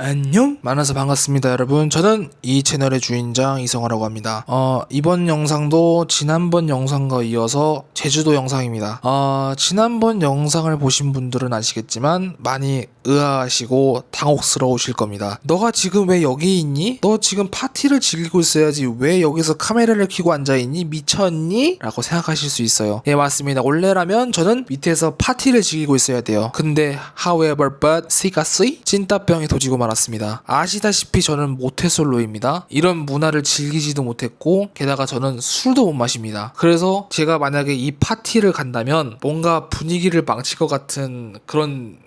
안녕? 만나서 반갑습니다 여러분. 저는 이 채널의 주인장 이성화라고 합니다. 어 이번 영상도 지난번 영상과 이어서 제주도 영상입니다. 어 지난번 영상을 보신 분들은 아시겠지만 많이 의아하시고 당혹스러우실 겁니다. 너가 지금 왜 여기 있니? 너 지금 파티를 즐기고 있어야지 왜 여기서 카메라를 켜고 앉아있니? 미쳤니? 라고 생각하실 수 있어요. 예 맞습니다. 원래라면 저는 밑에서 파티를 즐기고 있어야 돼요. 근데 however but 시가스이 찐따병이 도지고 말 았습니다 아시다시피 저는 모태솔로입니다 이런 문화를 즐기지도 못했고 게다가 저는 술도 못 마십니다 그래서 제가 만약에 이 파티를 간다면 뭔가 분위기를 망칠 것 같은 그런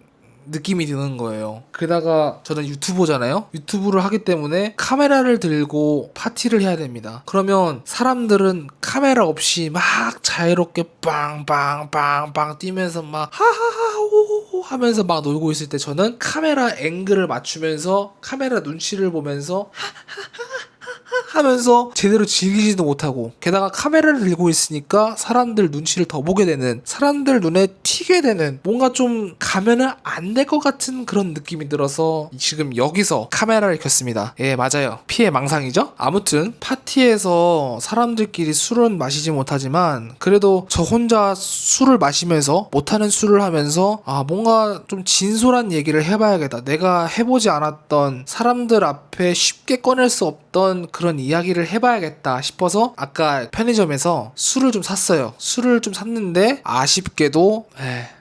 느낌이 드는 거예요. 게다가 저는 유튜버잖아요. 유튜브를 하기 때문에 카메라를 들고 파티를 해야 됩니다. 그러면 사람들은 카메라 없이 막 자유롭게 빵빵빵빵 뛰면서 막 하하하 오호호 하면서 막 놀고 있을 때 저는 카메라 앵글을 맞추면서 카메라 눈치를 보면서 하 면서 제대로 즐기지도 못하고 게다가 카메라를 들고 있으니까 사람들 눈치를 더 보게 되는 사람들 눈에 튀게 되는 뭔가 좀 가면은 안 될 것 같은 그런 느낌이 들어서 지금 여기서 카메라를 켰습니다. 예 맞아요. 피해 망상이죠? 아무튼 파티에서 사람들끼리 술은 마시지 못하지만 그래도 저 혼자 술을 마시면서 못하는 술을 하면서 아 뭔가 좀 진솔한 얘기를 해봐야겠다. 내가 해보지 않았던 사람들 앞에 쉽게 꺼낼 수 없던 그런 이야기를 해봐야겠다 싶어서 아까 편의점에서 술을 좀 샀어요. 술을 좀 샀는데 아쉽게도 에, 이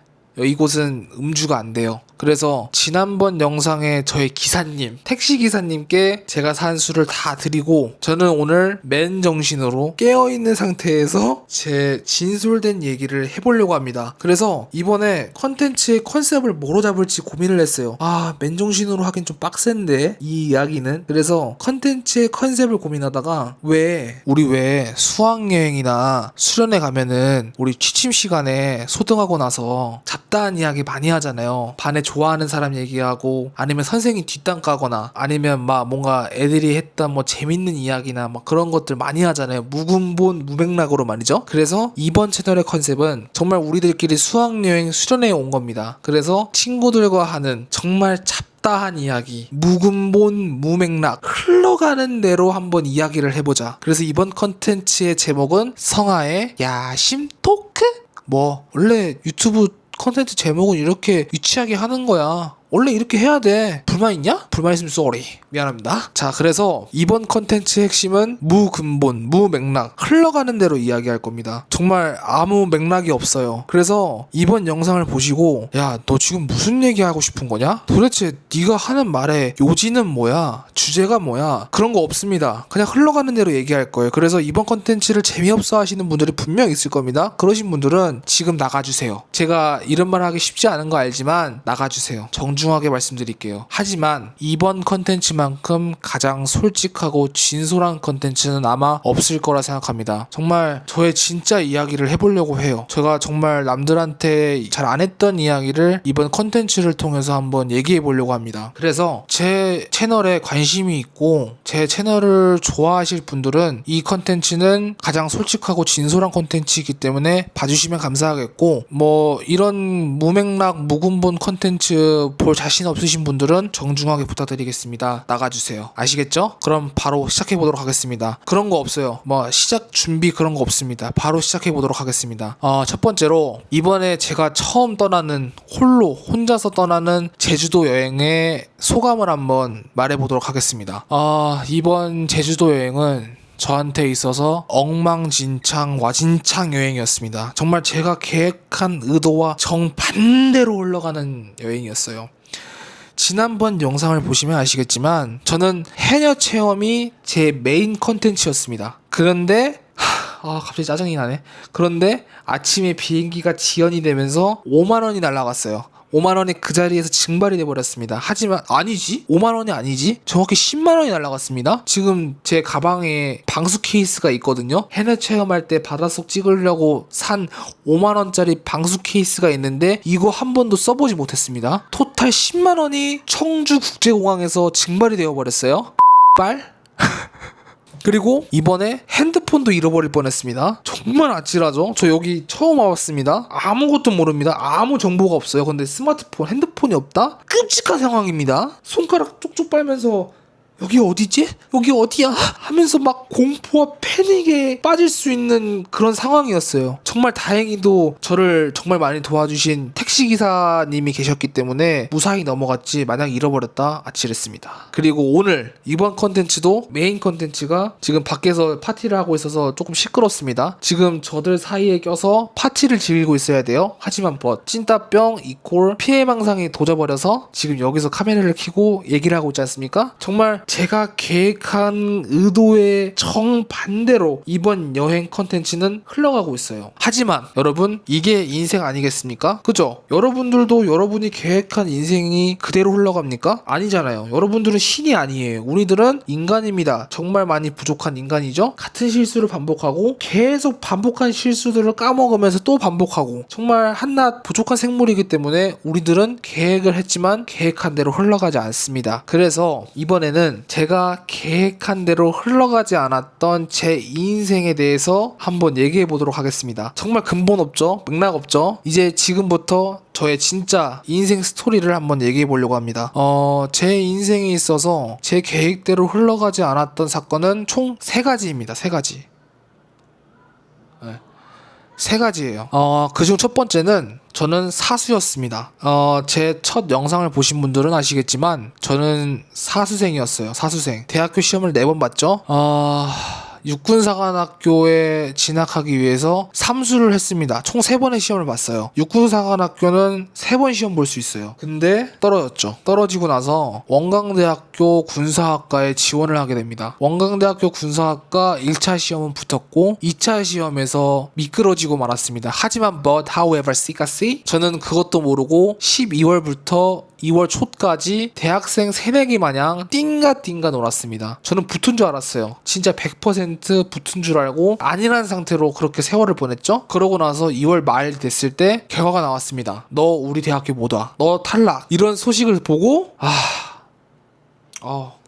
곳은 음주가 안 돼요. 그래서 지난번 영상에 저희 기사님, 택시 기사님께 제가 산 술을 다 드리고 저는 오늘 맨 정신으로 깨어 있는 상태에서 제 진솔된 얘기를 해보려고 합니다. 그래서 이번에 컨텐츠의 컨셉을 뭐로 잡을지 고민을 했어요. 아, 맨 정신으로 하긴 좀 빡센데 이 이야기는. 그래서 컨텐츠의 컨셉을 고민하다가 왜 우리 왜 수학 여행이나 수련회 가면은 우리 취침 시간에 소등하고 나서 잡 다한 이야기 많이 하잖아요. 반에 좋아하는 사람 얘기하고 아니면 선생님 뒷담 까거나 아니면 막 뭔가 애들이 했던 뭐 재밌는 이야기나 막 그런 것들 많이 하잖아요. 무근본 무맥락으로 말이죠. 그래서 이번 채널의 컨셉은 정말 우리들끼리 수학여행 수련회에 온 겁니다. 그래서 친구들과 하는 정말 잡 다한 이야기, 무근본 무맥락, 흘러가는 대로 한번 이야기를 해보자. 그래서 이번 컨텐츠의 제목은 성아의 야심 토크? 뭐, 원래 유튜브 컨텐츠 제목은 이렇게 유치하게 하는 거야. 원래 이렇게 해야 돼. 불만 있냐? 불만 있으면 쏘리. 미안합니다. 자, 그래서 이번 컨텐츠 핵심은 무근본, 무맥락, 흘러가는 대로 이야기할 겁니다. 정말 아무 맥락이 없어요. 그래서 이번 영상을 보시고 야, 너 지금 무슨 얘기하고 싶은 거냐? 도대체 네가 하는 말의 요지는 뭐야? 주제가 뭐야? 그런 거 없습니다. 그냥 흘러가는 대로 얘기할 거예요. 그래서 이번 컨텐츠를 재미없어 하시는 분들이 분명 있을 겁니다. 그러신 분들은 지금 나가주세요. 제가 이런 말 하기 쉽지 않은 거 알지만 나가주세요. 정 중하게 말씀드릴게요. 하지만 이번 컨텐츠만큼 가장 솔직하고 진솔한 컨텐츠는 아마 없을 거라 생각합니다. 정말 저의 진짜 이야기를 해보려고 해요. 제가 정말 남들한테 잘 안 했던 이야기를 이번 컨텐츠를 통해서 한번 얘기해 보려고 합니다. 그래서 제 채널에 관심이 있고 제 채널을 좋아하실 분들은 이 컨텐츠는 가장 솔직하고 진솔한 컨텐츠이기 때문에 봐주시면 감사하겠고 뭐 이런 무맥락 무근본 컨텐츠 볼 자신 없으신 분들은 정중하게 부탁드리겠습니다. 나가주세요. 아시겠죠? 그럼 바로 시작해 보도록 하겠습니다. 그런 거 없어요. 뭐 시작 준비 그런 거 없습니다. 바로 시작해 보도록 하겠습니다. 어, 첫 번째로 이번에 제가 처음 떠나는 홀로 혼자서 떠나는 제주도 여행의 소감을 한번 말해 보도록 하겠습니다. 어, 이번 제주도 여행은 저한테 있어서 엉망진창 와진창 여행이었습니다. 정말 제가 계획한 의도와 정반대로 흘러가는 여행이었어요. 지난번 영상을 보시면 아시겠지만 저는 해녀 체험이 제 메인 컨텐츠였습니다. 그런데 하, 아 갑자기 짜증이 나네. 그런데 아침에 비행기가 지연이 되면서 5만 원이 날라갔어요. 5만 원이 그 자리에서 증발이 돼 버렸습니다. 하지만 아니지? 5만 원이 아니지? 정확히 10만 원이 날라갔습니다. 지금 제 가방에 방수 케이스가 있거든요. 해외 체험할 때 바닷속 찍으려고 산 5만 원짜리 방수 케이스가 있는데 이거 한 번도 써보지 못했습니다. 토탈 10만 원이 청주 국제공항에서 증발이 되어 버렸어요. 빨? 그리고 이번에 핸드폰도 잃어버릴 뻔했습니다. 정말 아찔하죠? 저 여기 처음 와봤습니다. 아무것도 모릅니다. 아무 정보가 없어요. 근데 스마트폰, 핸드폰이 없다? 끔찍한 상황입니다. 손가락 쪽쪽 빨면서 여기 어디지? 여기 어디야? 하면서 막 공포와 패닉에 빠질 수 있는 그런 상황이었어요. 정말 다행히도 저를 정말 많이 도와주신 택시 기사님이 계셨기 때문에 무사히 넘어갔지 만약 잃어버렸다 아찔했습니다. 그리고 오늘 이번 컨텐츠도 메인 컨텐츠가 지금 밖에서 파티를 하고 있어서 조금 시끄럽습니다. 지금 저들 사이에 껴서 파티를 즐기고 있어야 돼요. 하지만 뭐 찐따병 이콜 피해망상이 도져버려서 지금 여기서 카메라를 켜고 얘기를 하고 있지 않습니까? 정말 제가 계획한 의도의 정반대로 이번 여행 컨텐츠는 흘러가고 있어요. 하지만 여러분 이게 인생 아니겠습니까? 그죠? 여러분들도 여러분이 계획한 인생이 그대로 흘러갑니까? 아니잖아요. 여러분들은 신이 아니에요. 우리들은 인간입니다. 정말 많이 부족한 인간이죠. 같은 실수를 반복하고 계속 반복한 실수들을 까먹으면서 또 반복하고 정말 한낱 부족한 생물이기 때문에 우리들은 계획을 했지만 계획한 대로 흘러가지 않습니다. 그래서 이번에는 제가 계획한 대로 흘러가지 않았던 제 인생에 대해서 한번 얘기해 보도록 하겠습니다. 정말 근본 없죠? 맥락 없죠? 이제 지금부터 저의 진짜 인생 스토리를 한번 얘기해 보려고 합니다. 어, 제 인생에 있어서 제 계획대로 흘러가지 않았던 사건은 총 세 가지입니다. 세 가지. 네. 세 가지예요. 어, 그중 첫 번째는 저는 사수였습니다. 어, 제 첫 영상을 보신 분들은 아시겠지만 저는 사수생이었어요. 사수생. 대학교 시험을 네 번 봤죠. 어, 육군사관학교에 진학하기 위해서 삼수를 했습니다. 총세 번의 시험을 봤어요. 육군사관학교는 세번 시험 볼 수 있어요. 근데 떨어졌죠. 떨어지고 나서 원광대학교 군사학과에 지원을 하게 됩니다. 원광대학교 군사학과 1차 시험은 붙었고 2차 시험에서 미끄러지고 말았습니다. 하지만 but however C 저는 그것도 모르고 12월부터 2월 초까지 대학생 새내기 마냥 띵가띵가 놀았습니다. 저는 붙은 줄 알았어요. 진짜 100% 붙은 줄 알고 아니란 상태로 그렇게 세월을 보냈죠. 그러고 나서 2월 말 됐을 때 결과가 나왔습니다. 너 우리 대학교 못 와. 너 탈락. 이런 소식을 보고 아, 어.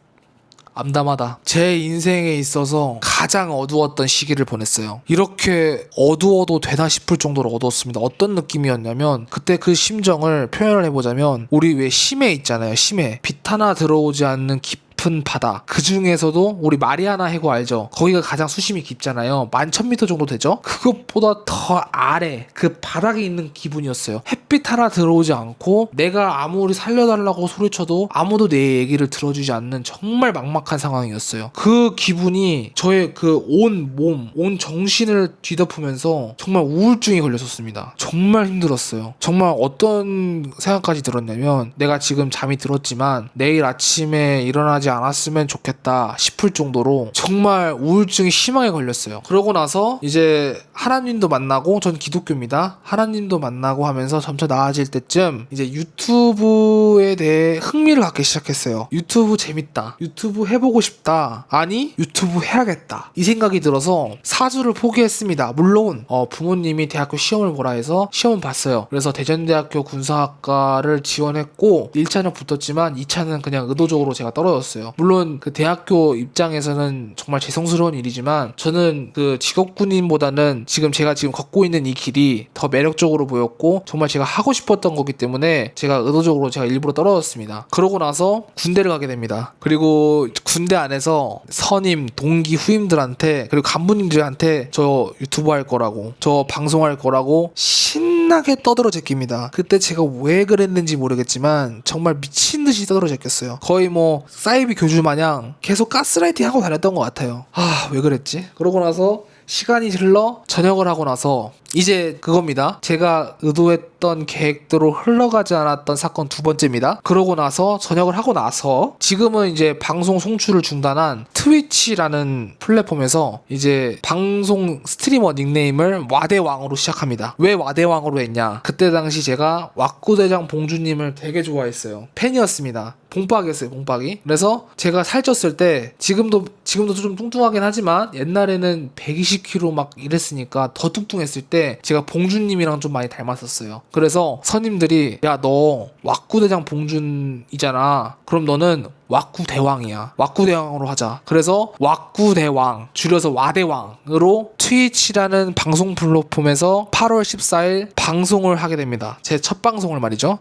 암담하다. 제 인생에 있어서 가장 어두웠던 시기를 보냈어요. 이렇게 어두워도 되나 싶을 정도로 어두웠습니다. 어떤 느낌이었냐면 그때 그 심정을 표현을 해보자면 우리 왜 심해 있잖아요. 심해. 빛 하나 들어오지 않는 깊 은 바다. 그 중에서도 우리 마리아나 해구 알죠? 거기가 가장 수심이 깊잖아요. 만 천 미터 정도 되죠? 그것보다 더 아래 그 바닥에 있는 기분이었어요. 햇빛 하나 들어오지 않고 내가 아무리 살려달라고 소리쳐도 아무도 내 얘기를 들어주지 않는 정말 막막한 상황이었어요. 그 기분이 저의 그 온 몸, 온 정신을 뒤덮으면서 정말 우울증이 걸렸었습니다. 정말 힘들었어요. 정말 어떤 생각까지 들었냐면 내가 지금 잠이 들었지만 내일 아침에 일어나지 않았으면 좋겠다 싶을 정도로 정말 우울증이 심하게 걸렸어요. 그러고 나서 이제 하나님도 만나고 전 기독교입니다. 하나님도 만나고 하면서 점차 나아질 때쯤 이제 유튜브에 대해 흥미를 갖기 시작했어요. 유튜브 재밌다. 유튜브 해보고 싶다. 아니 유튜브 해야겠다. 이 생각이 들어서 사주를 포기했습니다. 물론 어, 부모님이 대학교 시험을 보라 해서 시험을 봤어요. 그래서 대전대학교 군사학과를 지원했고 1차는 붙었지만 2차는 그냥 의도적으로 제가 떨어졌어요. 물론 그 대학교 입장에서는 정말 죄송스러운 일이지만 저는 그 직업 군인보다는 지금 제가 지금 걷고 있는 이 길이 더 매력적으로 보였고 정말 제가 하고 싶었던 거기 때문에 제가 의도적으로 제가 일부러 떨어졌습니다. 그러고 나서 군대를 가게 됩니다. 그리고 군대 안에서 선임, 동기, 후임들한테 그리고 간부님들한테 저 유튜브 할 거라고 저 방송할 거라고 신 나게 떠들어 제낍니다. 그때 제가 왜 그랬는지 모르겠지만 정말 미친 듯이 떠들어 제꼈어요. 거의 뭐 사이비 교주 마냥 계속 가스라이팅 하고 다녔던 것 같아요. 아 왜 그랬지? 그러고 나서 시간이 흘러 저녁을 하고 나서 이제 그겁니다. 제가 의도했던 계획대로 흘러가지 않았던 사건 두 번째입니다. 그러고 나서 저녁을 하고 나서 지금은 이제 방송 송출을 중단한 트위치라는 플랫폼에서 이제 방송 스트리머 닉네임을 와대왕으로 시작합니다. 왜 와대왕으로 했냐? 그때 당시 제가 왁구대장 봉주님을 되게 좋아했어요. 팬이었습니다. 봉박이었어요, 봉박이. 그래서 제가 살쪘을 때 지금도 지금도 좀 뚱뚱하긴 하지만 옛날에는 120kg 막 이랬으니까 더 뚱뚱했을 때 제가 봉주님이랑 좀 많이 닮았었어요. 그래서 선임들이 야 너 왁구대장 봉준이잖아. 그럼 너는 왁구대왕이야. 왁구대왕으로 하자. 그래서 왁구대왕 줄여서 와대왕으로 트위치라는 방송 플랫폼에서 8월 14일 방송을 하게 됩니다. 제 첫 방송을 말이죠.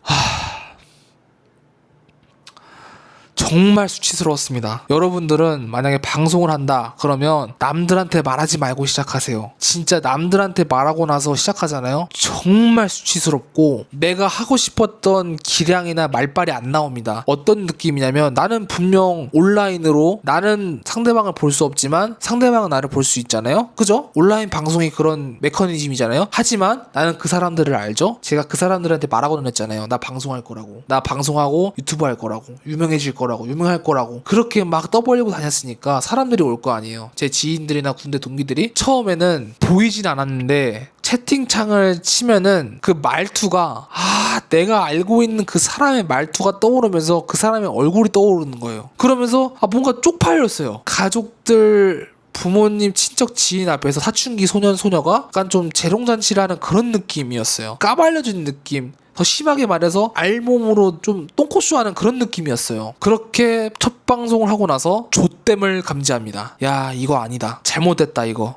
정말 수치스러웠습니다. 여러분들은 만약에 방송을 한다 그러면 남들한테 말하지 말고 시작하세요. 진짜 남들한테 말하고 나서 시작하잖아요. 정말 수치스럽고 내가 하고 싶었던 기량이나 말빨이 안 나옵니다. 어떤 느낌이냐면 나는 분명 온라인으로 나는 상대방을 볼 수 없지만 상대방은 나를 볼 수 있잖아요. 그죠? 온라인 방송이 그런 메커니즘이잖아요. 하지만 나는 그 사람들을 알죠. 제가 그 사람들한테 말하고는 했잖아요. 나 방송할 거라고. 나 방송하고 유튜브 할 거라고. 유명해질 거라고. 유명할 거라고. 그렇게 막 떠벌리고 다녔으니까 사람들이 올 거 아니에요. 제 지인들이나 군대 동기들이 처음에는 보이진 않았는데 채팅창을 치면은 그 말투가 아 내가 알고 있는 그 사람의 말투가 떠오르면서 그 사람의 얼굴이 떠오르는 거예요. 그러면서 아 뭔가 쪽팔렸어요. 가족들 부모님, 친척, 지인 앞에서 사춘기 소년, 소녀가 약간 좀 재롱잔치를 하는 그런 느낌이었어요. 까발려진 느낌. 더 심하게 말해서 알몸으로 좀 똥꼬쇼 하는 그런 느낌이었어요. 그렇게 첫 방송을 하고 나서 조땜을 감지합니다. 야, 이거 아니다. 잘못됐다, 이거.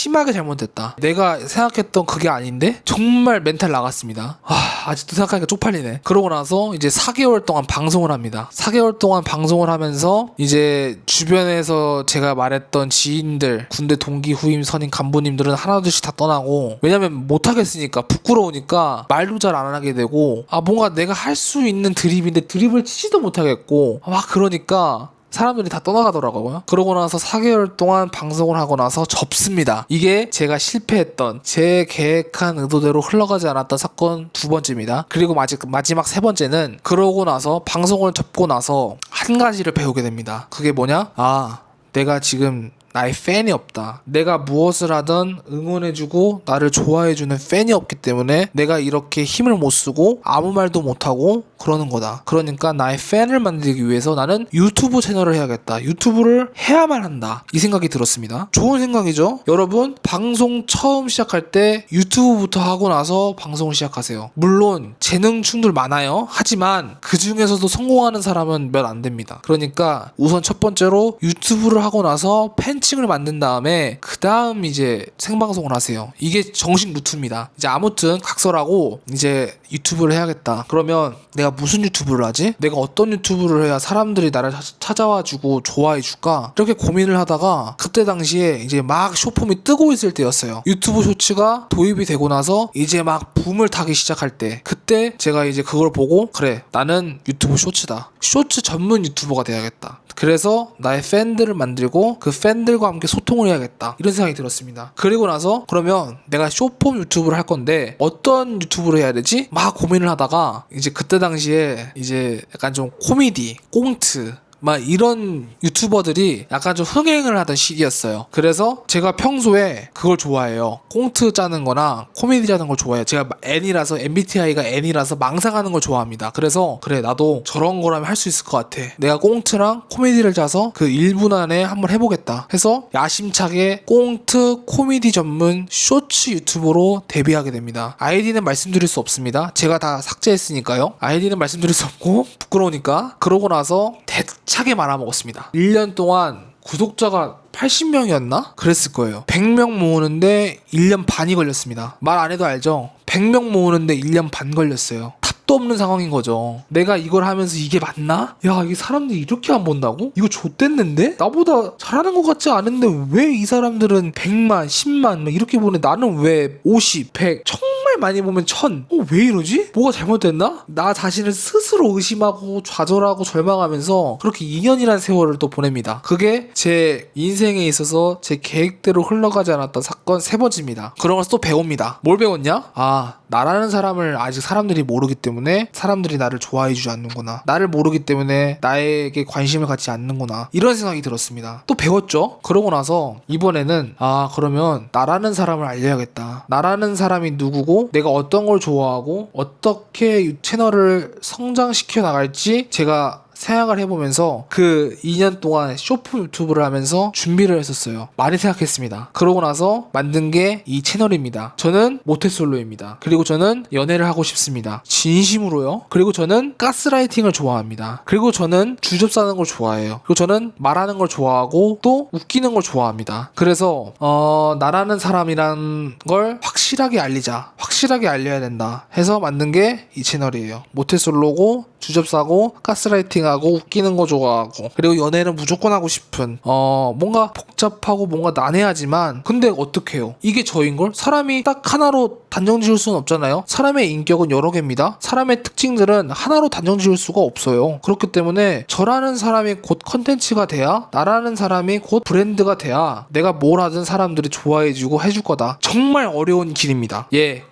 심하게 잘못됐다. 내가 생각했던 그게 아닌데 정말 멘탈 나갔습니다. 아, 아직도 생각하니까 쪽팔리네. 그러고 나서 이제 4개월 동안 방송을 합니다. 4개월 동안 방송을 하면서 이제 주변에서 제가 말했던 지인들, 군대 동기, 후임, 선임, 간부님들은 하나둘씩 다 떠나고 왜냐면 못하겠으니까 부끄러우니까 말도 잘 안 하게 되고 아 뭔가 내가 할 수 있는 드립인데 드립을 치지도 못하겠고 막 그러니까 사람들이 다 떠나가더라고요. 그러고 나서 4개월 동안 방송을 하고 나서 접습니다. 이게 제가 실패했던 제 계획한 의도대로 흘러가지 않았던 사건 두 번째입니다. 그리고 마지막, 마지막 세 번째는 그러고 나서 방송을 접고 나서 한 가지를 배우게 됩니다. 그게 뭐냐? 아, 내가 지금 나의 팬이 없다. 내가 무엇을 하든 응원해주고 나를 좋아해주는 팬이 없기 때문에 내가 이렇게 힘을 못 쓰고 아무 말도 못하고 그러는 거다. 그러니까 나의 팬을 만들기 위해서 나는 유튜브 채널을 해야겠다. 유튜브를 해야만 한다. 이 생각이 들었습니다. 좋은 생각이죠? 여러분, 방송 처음 시작할 때 유튜브부터 하고 나서 방송을 시작하세요. 물론 재능충들 많아요. 하지만 그 중에서도 성공하는 사람은 몇 안 됩니다. 그러니까 우선 첫 번째로 유튜브를 하고 나서 팬층을 만든 다음에 그 다음 이제 생방송을 하세요. 이게 정식 루트입니다. 이제 아무튼 각설하고 이제 유튜브를 해야겠다. 그러면 내가 무슨 유튜브를 하지? 내가 어떤 유튜브를 해야 사람들이 나를 차- 찾아와주고 좋아해줄까? 이렇게 고민을 하다가 그때 당시에 이제 막 쇼폼이 뜨고 있을 때였어요. 유튜브 쇼츠가 도입이 되고 나서 이제 막 붐을 타기 시작할 때 그때 제가 이제 그걸 보고 그래 나는 유튜브 쇼츠다. 쇼츠 전문 유튜버가 돼야겠다. 그래서 나의 팬들을 만들고 그 팬들과 함께 소통을 해야겠다. 이런 생각이 들었습니다. 그리고 나서 그러면 내가 쇼폼 유튜브를 할 건데 어떤 유튜브를 해야 되지? 막 고민을 하다가 이제 그때 당시 에 이제 약간 좀 코미디, 꽁트 막 이런 유튜버들이 약간 좀 흥행을 하던 시기였어요. 그래서 제가 평소에 그걸 좋아해요. 꽁트 짜는 거나 코미디 짜는 걸 좋아해요. 제가 N이라서 MBTI가 N이라서 망상하는 걸 좋아합니다. 그래서 그래 나도 저런 거라면 할 수 있을 것 같아. 내가 꽁트랑 코미디를 짜서 그 1분 안에 한번 해보겠다. 해서 야심차게 꽁트 코미디 전문 쇼츠 유튜버로 데뷔하게 됩니다. 아이디는 말씀드릴 수 없습니다. 제가 다 삭제했으니까요. 아이디는 말씀드릴 수 없고 부끄러우니까 그러고 나서 대 차게 말아먹었습니다. 1년 동안 구독자가 80명이었나? 그랬을 거예요. 100명 모으는데 1년 반이 걸렸습니다. 말 안 해도 알죠? 100명 모으는데 1년 반 걸렸어요. 탑도 없는 상황인 거죠. 내가 이걸 하면서 이게 맞나? 야, 이게 사람들이 이렇게 안 본다고? 이거 좆됐는데? 나보다 잘하는 것 같지 않은데 왜 이 사람들은 100만, 10만 막 이렇게 보내? 나는 왜 50, 100, 정말 많이 보면 1000? 어, 왜 이러지? 뭐가 잘못됐나? 나 자신을 스스로 의심하고 좌절하고 절망하면서 그렇게 2년이라는 세월을 또 보냅니다. 그게 제 인생에 있어서 제 계획대로 흘러가지 않았던 사건 세 번째입니다. 걸또 배웁니다. 뭘 배웠냐? 아, 나라는 사람을 아직 사람들이 모르기 때문에 사람들이 나를 좋아해 주지 않는구나. 나를 모르기 때문에 나에게 관심을 갖지 않는구나. 이런 생각이 들었습니다. 또 배웠죠? 그러고 나서 이번에는 아, 그러면 나라는 사람을 알려야겠다. 나라는 사람이 누구고 내가 어떤 걸 좋아하고 어떻게 이 채널을 성장시켜 나갈지 제가 생각을 해보면서 그 2년 동안 쇼프 유튜브를 하면서 준비를 했었어요. 많이 생각했습니다. 그러고 나서 만든 게 이 채널입니다. 저는 모태솔로입니다. 그리고 저는 연애를 하고 싶습니다. 진심으로요. 그리고 저는 가스라이팅을 좋아합니다. 그리고 저는 주접 싸는 걸 좋아해요. 그리고 저는 말하는 걸 좋아하고 또 웃기는 걸 좋아합니다. 그래서 어, 나라는 사람이란 걸 확실하게 알리자. 확실하게 알려야 된다. 해서 만든 게 이 채널이에요. 모태솔로고 주접 싸고 가스라이팅하고 웃기는 거 좋아하고. 그리고 연애는 무조건 하고 싶은. 어 뭔가 복잡하고 뭔가 난해하지만 근데 어떡해요? 이게 저인걸? 사람이 딱 하나로 단정 지을 수는 없잖아요? 사람의 인격은 여러 개입니다. 사람의 특징들은 하나로 단정 지을 수가 없어요. 그렇기 때문에 저라는 사람이 곧 컨텐츠가 돼야 나라는 사람이 곧 브랜드가 돼야 내가 뭘 하든 사람들이 좋아해주고 해줄 거다. 정말 어려운 길입니다. 예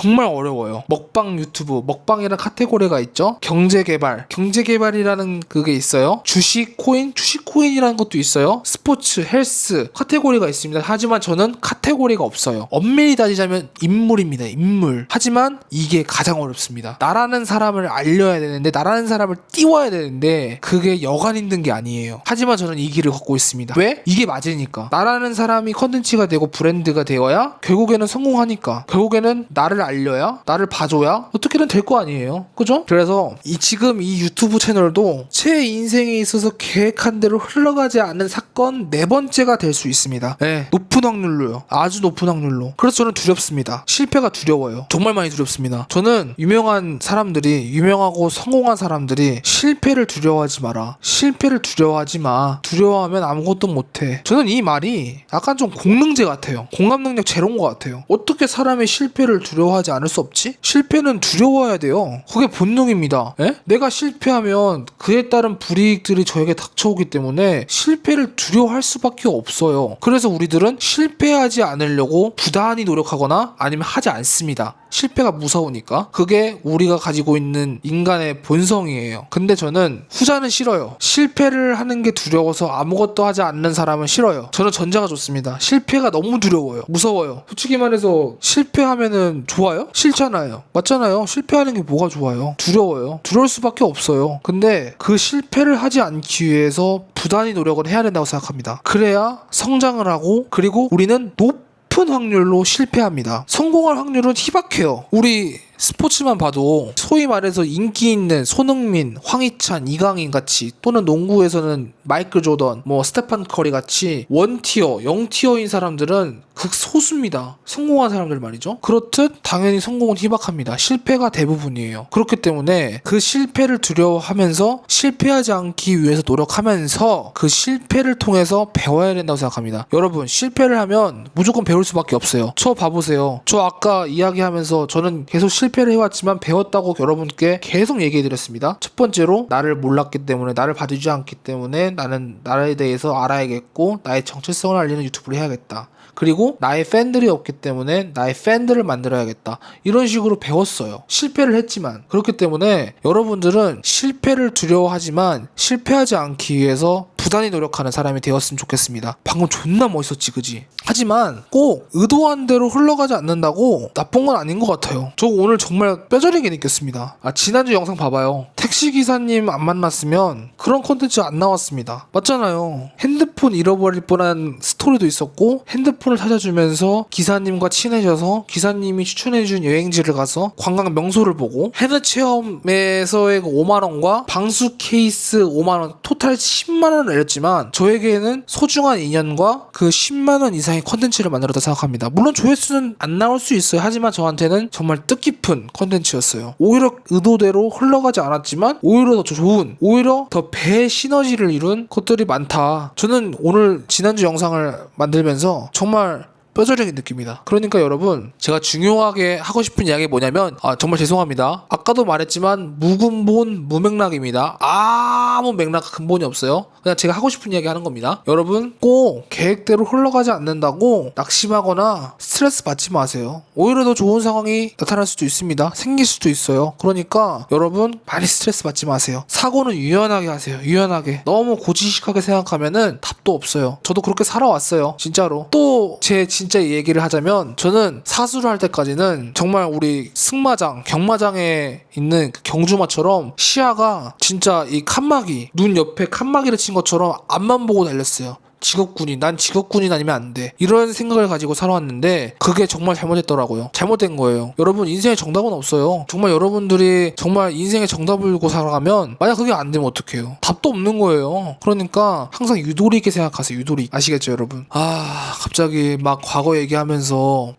정말 어려워요. 먹방 유튜브, 먹방이라는 카테고리가 있죠. 경제 개발, 경제 개발이라는 그게 있어요. 주식 코인, 주식 코인이라는 것도 있어요. 스포츠, 헬스 카테고리가 있습니다. 하지만 저는 카테고리가 없어요. 엄밀히 따지자면 인물입니다. 인물. 하지만 이게 가장 어렵습니다. 나라는 사람을 알려야 되는데, 나라는 사람을 띄워야 되는데 그게 여간 힘든 게 아니에요. 하지만 저는 이 길을 걷고 있습니다. 왜? 이게 맞으니까. 나라는 사람이 컨텐츠가 되고 브랜드가 되어야 결국에는 성공하니까. 결국에는 나를 알려야 나를 봐줘야 어떻게든 될 거 아니에요. 그죠? 그래서 이 지금 이 유튜브 채널도 제 인생에 있어서 계획한 대로 흘러가지 않는 사건 네 번째가 될 수 있습니다. 네, 높은 확률로요. 아주 높은 확률로. 그래서 저는 두렵습니다. 실패가 두려워요. 정말 많이 두렵습니다. 저는 유명한 사람들이 유명하고 성공한 사람들이 실패를 두려워하지 마라. 실패를 두려워하지 마. 두려워하면 아무것도 못해. 저는 이 말이 약간 좀 공능제 같아요. 공감 능력 제로인 것 같아요. 어떻게 사람이 실패를 두려워 하지 않을 수 없지? 실패는 두려워야 돼요. 그게 본능입니다. 예? 내가 실패하면 그에 따른 불이익들이 저에게 닥쳐오기 때문에 실패를 두려워할 수밖에 없어요. 그래서 우리들은 실패하지 않으려고 부단히 노력하거나 아니면 하지 않습니다. 실패가 무서우니까 그게 우리가 가지고 있는 인간의 본성이에요. 근데 저는 후자는 싫어요. 실패를 하는 게 두려워서 아무것도 하지 않는 사람은 싫어요. 저는 전자가 좋습니다. 실패가 너무 두려워요. 무서워요. 솔직히 말해서 실패하면은 좋아요? 싫잖아요. 맞잖아요. 실패하는 게 뭐가 좋아요? 두려워요. 두려울 수밖에 없어요. 근데 그 실패를 하지 않기 위해서 부단히 노력을 해야 된다고 생각합니다. 그래야 성장을 하고 그리고 우리는 높 높은 확률로 실패합니다. 성공할 확률은 희박해요. 우리 스포츠만 봐도 소위 말해서 인기 있는 손흥민, 황희찬, 이강인 같이 또는 농구에서는 마이클 조던, 뭐 스테판 커리 같이 원티어, 영티어인 사람들은 극소수입니다. 성공한 사람들 말이죠. 그렇듯 당연히 성공은 희박합니다. 실패가 대부분이에요. 그렇기 때문에 그 실패를 두려워하면서 실패하지 않기 위해서 노력하면서 그 실패를 통해서 배워야 된다고 생각합니다. 여러분 실패를 하면 무조건 배울 수밖에 없어요. 저 봐보세요. 저 아까 이야기하면서 저는 계속 실패 를 해왔지만 배웠다고 여러분께 계속 얘기해드렸습니다. 첫 번째로 나를 몰랐기 때문에 나를 봐주지 않기 때문에 나는 나에 대해서 알아야겠고 나의 정체성을 알리는 유튜브를 해야겠다. 그리고 나의 팬들이 없기 때문에 나의 팬들을 만들어야겠다. 이런 식으로 배웠어요. 실패를 했지만. 그렇기 때문에 여러분들은 실패를 두려워하지만 실패하지 않기 위해서 부단히 노력하는 사람이 되었으면 좋겠습니다. 방금 존나 멋있었지, 그지? 하지만 꼭 의도한 대로 흘러가지 않는다고 나쁜 건 아닌 것 같아요. 저 오늘 정말 뼈저리게 느꼈습니다. 아, 지난주 영상 봐봐요. 택시기사님 안 만났으면 그런 콘텐츠 안 나왔습니다. 맞잖아요. 핸드폰 잃어버릴 뻔한 스토리도 있었고, 핸드폰을 찾아주면서 기사님과 친해져서 기사님이 추천해준 여행지를 가서 관광 명소를 보고, 헤드 체험에서의 5만원과 방수 케이스 5만원, 토탈 10만원을 내렸지만, 저에게는 소중한 인연과 그 10만원 이상의 컨텐츠를 만들었다 생각합니다. 물론 조회수는 안 나올 수 있어요. 하지만 저한테는 정말 뜻깊은 컨텐츠였어요. 오히려 의도대로 흘러가지 않았지만 오히려 더 좋은 오히려 더 배 시너지를 이룬 것들이 많다. 저는 오늘 지난주 영상을 만들면서 정말 뼈저리게 느낍니다. 그러니까 여러분 제가 중요하게 하고 싶은 이야기 뭐냐면 아 정말 죄송합니다. 아까도 말했지만 무근본 무맥락입니다. 아무 맥락 근본이 없어요. 그냥 제가 하고 싶은 이야기 하는 겁니다. 여러분 꼭 계획대로 흘러가지 않는다고 낙심하거나 스트레스 받지 마세요. 오히려 더 좋은 상황이 나타날 수도 있습니다. 생길 수도 있어요. 그러니까 여러분 많이 스트레스 받지 마세요. 사고는 유연하게 하세요. 유연하게. 너무 고지식하게 생각하면은 답도 없어요. 저도 그렇게 살아왔어요. 진짜로. 또 제 진짜 얘기를 하자면 저는 사수를 할 때까지는 정말 우리 승마장, 경마장에 있는 그 경주마처럼 시야가 진짜 이 칸막이, 눈 옆에 칸막이를 친 것처럼 앞만 보고 달렸어요. 직업군인, 난 직업군인 아니면 안 돼. 이런 생각을 가지고 살아왔는데 그게 정말 잘못됐더라고요. 잘못된 거예요. 여러분 인생에 정답은 없어요. 정말 여러분들이 정말 인생에 정답을 두고 살아가면 만약 그게 안 되면 어떡해요? 답도 없는 거예요. 그러니까 항상 유도리 있게 생각하세요. 유도리. 아시겠죠, 여러분? 아, 갑자기 막 과거 얘기하면서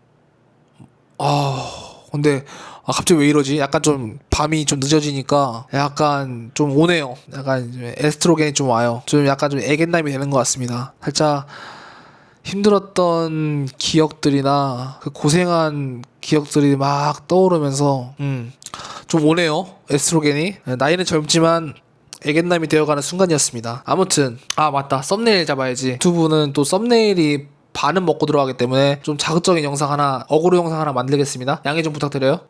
아, 근데 아, 갑자기 왜 이러지? 약간 좀 밤이 좀 늦어지니까 약간 좀 오네요. 약간 좀 에스트로겐이 좀 와요. 좀 약간 좀 애견남이 되는 것 같습니다. 살짝 힘들었던 기억들이나 그 고생한 기억들이 막 떠오르면서 음, 좀 오네요. 에스트로겐이 나이는 젊지만 애견남이 되어가는 순간이었습니다. 아무튼 아 맞다 썸네일 잡아야지. 두 분은 또 썸네일이 반은 먹고 들어가기 때문에 좀 자극적인 영상 하나 어그로 영상 하나 만들겠습니다. 양해 좀 부탁드려요.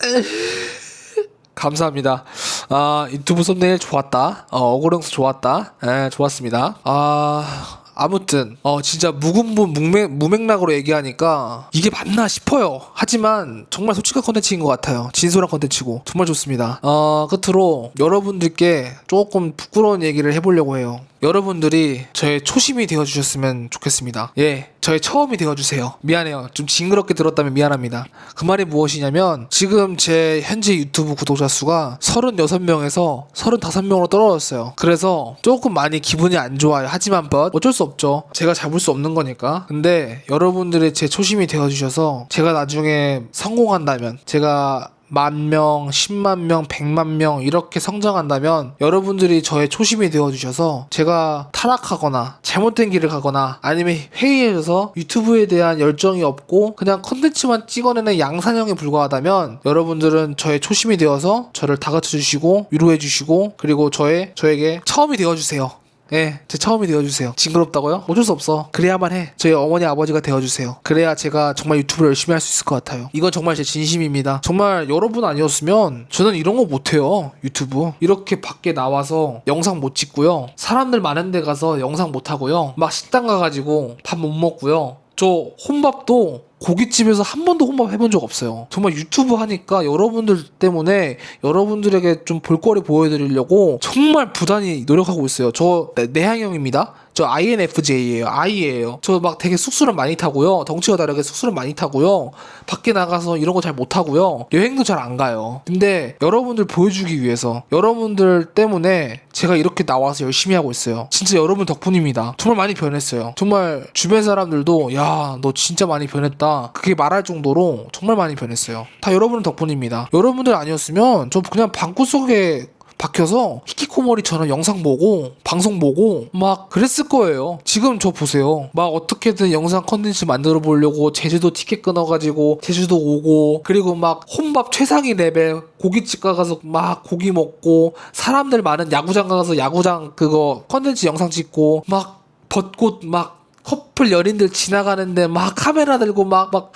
감사합니다. 아 유튜브 썸네일 좋았다. 어, 어그로 영상 좋았다. 예, 좋았습니다. 아 아무튼 어 진짜 무근분 무맥, 무맥락으로 얘기하니까 이게 맞나 싶어요. 하지만 정말 솔직한 컨텐츠인 것 같아요. 진솔한 컨텐츠고 정말 좋습니다. 어 끝으로 여러분들께 조금 부끄러운 얘기를 해보려고 해요. 여러분들이 저의 초심이 되어 주셨으면 좋겠습니다. 예, 저의 처음이 되어 주세요. 미안해요. 좀 징그럽게 들었다면 미안합니다. 그 말이 무엇이냐면 지금 제 현재 유튜브 구독자 수가 36명에서 35명으로 떨어졌어요. 그래서 조금 많이 기분이 안 좋아요. 하지만 but 어쩔 수 없죠. 제가 잡을 수 없는 거니까. 근데 여러분들이 제 초심이 되어 주셔서 제가 나중에 성공한다면 제가 만 명, 10만 명, 100만 명 이렇게 성장한다면 여러분들이 저의 초심이 되어 주셔서 제가 타락하거나 잘못된 길을 가거나 아니면 회의해서 유튜브에 대한 열정이 없고 그냥 컨텐츠만 찍어내는 양산형에 불과하다면 여러분들은 저의 초심이 되어서 저를 다가쳐 주시고 위로해 주시고 그리고 저의 저에게 처음이 되어 주세요. 예, 제 처음이 되어주세요. 징그럽다고요? 어쩔 수 없어. 그래야만 해. 저희 어머니 아버지가 되어주세요. 그래야 제가 정말 유튜브를 열심히 할 수 있을 것 같아요. 이건 정말 제 진심입니다. 정말 여러분 아니었으면 저는 이런 거 못해요. 유튜브. 이렇게 밖에 나와서 영상 못 찍고요. 사람들 많은 데 가서 영상 못 하고요. 막 식당 가가지고 밥 못 먹고요. 저 혼밥도 고깃집에서 한 번도 혼밥 해본 적 없어요. 정말 유튜브 하니까 여러분들 때문에 여러분들에게 좀 볼거리 보여드리려고 정말 부단히 노력하고 있어요. 저 내- 내향형입니다. 저 INFJ예요. I예요. 저 막 되게 쑥스름 많이 타고요. 덩치가 다르게 쑥스름 많이 타고요. 밖에 나가서 이런 거 잘 못 하고요. 여행도 잘 안 가요. 근데 여러분들 보여주기 위해서 여러분들 때문에 제가 이렇게 나와서 열심히 하고 있어요. 진짜 여러분 덕분입니다. 정말 많이 변했어요. 정말 주변 사람들도 야, 너 진짜 많이 변했다. 그게 말할 정도로 정말 많이 변했어요. 다 여러분 덕분입니다. 여러분들 아니었으면 저 그냥 방구석에 박혀서 히키코모리처럼 영상 보고 방송 보고 막 그랬을 거예요. 지금 저 보세요. 막 어떻게든 영상 컨텐츠 만들어 보려고 제주도 티켓 끊어가지고 제주도 오고 그리고 막 혼밥 최상위 레벨 고깃집 가서 막 고기 먹고 사람들 많은 야구장 가서 야구장 그거 컨텐츠 영상 찍고 막 벚꽃 막 커플 연인들 지나가는데 막 카메라 들고 막막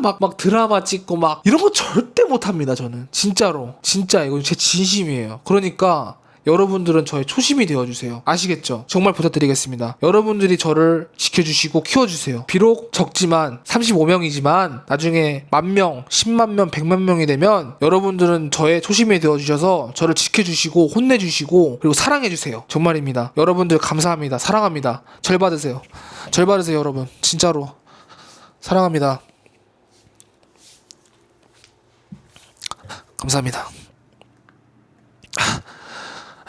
막, 막 드라마 찍고 막. 이런 거 절대 못합니다 저는. 진짜로. 진짜 이건 제 진심이에요. 그러니까 여러분들은 저의 초심이 되어주세요. 아시겠죠? 정말 부탁드리겠습니다. 여러분들이 저를 지켜주시고 키워주세요. 비록 적지만 35명이지만 나중에 만 명 10만 명 100만 명이 되면 여러분들은 저의 초심이 되어주셔서 저를 지켜주시고 혼내주시고 그리고 사랑해주세요. 정말입니다. 여러분들 감사합니다. 사랑합니다. 절 받으세요. 절 받으세요 여러분. 진짜로. 사랑합니다. 감사합니다.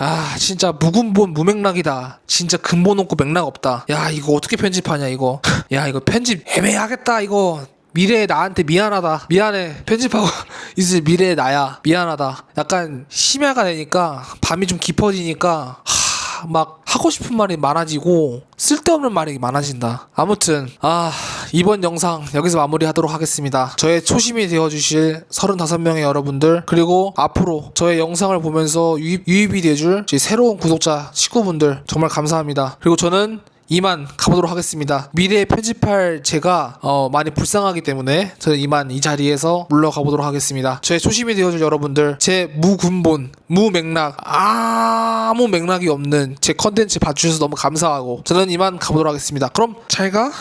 아 진짜 무근본 무맥락이다. 진짜 근본 없고 맥락 없다. 야 이거 어떻게 편집하냐 이거. 야 이거 편집 애매하겠다 이거. 미래의 나한테 미안하다. 미안해. 편집하고 있을 미래의 나야. 미안하다. 약간 심야가 되니까 밤이 좀 깊어지니까 하, 막 하고 싶은 말이 많아지고 쓸데없는 말이 많아진다. 아무튼 아 이번 영상 여기서 마무리하도록 하겠습니다. 저의 초심이 되어주실 35명의 여러분들 그리고 앞으로 저의 영상을 보면서 유입, 유입이 제 새로운 구독자 식구분들 정말 감사합니다. 그리고 저는 이만 가보도록 하겠습니다. 미래에 편집할 제가 어, 많이 불쌍하기 때문에 저는 이만 이 자리에서 물러가 보도록 하겠습니다. 저의 초심이 되어줄 여러분들 제 무근본 무맥락 아무 맥락이 없는 제 컨텐츠 봐주셔서 너무 감사하고 저는 이만 가보도록 하겠습니다. 그럼 잘 가.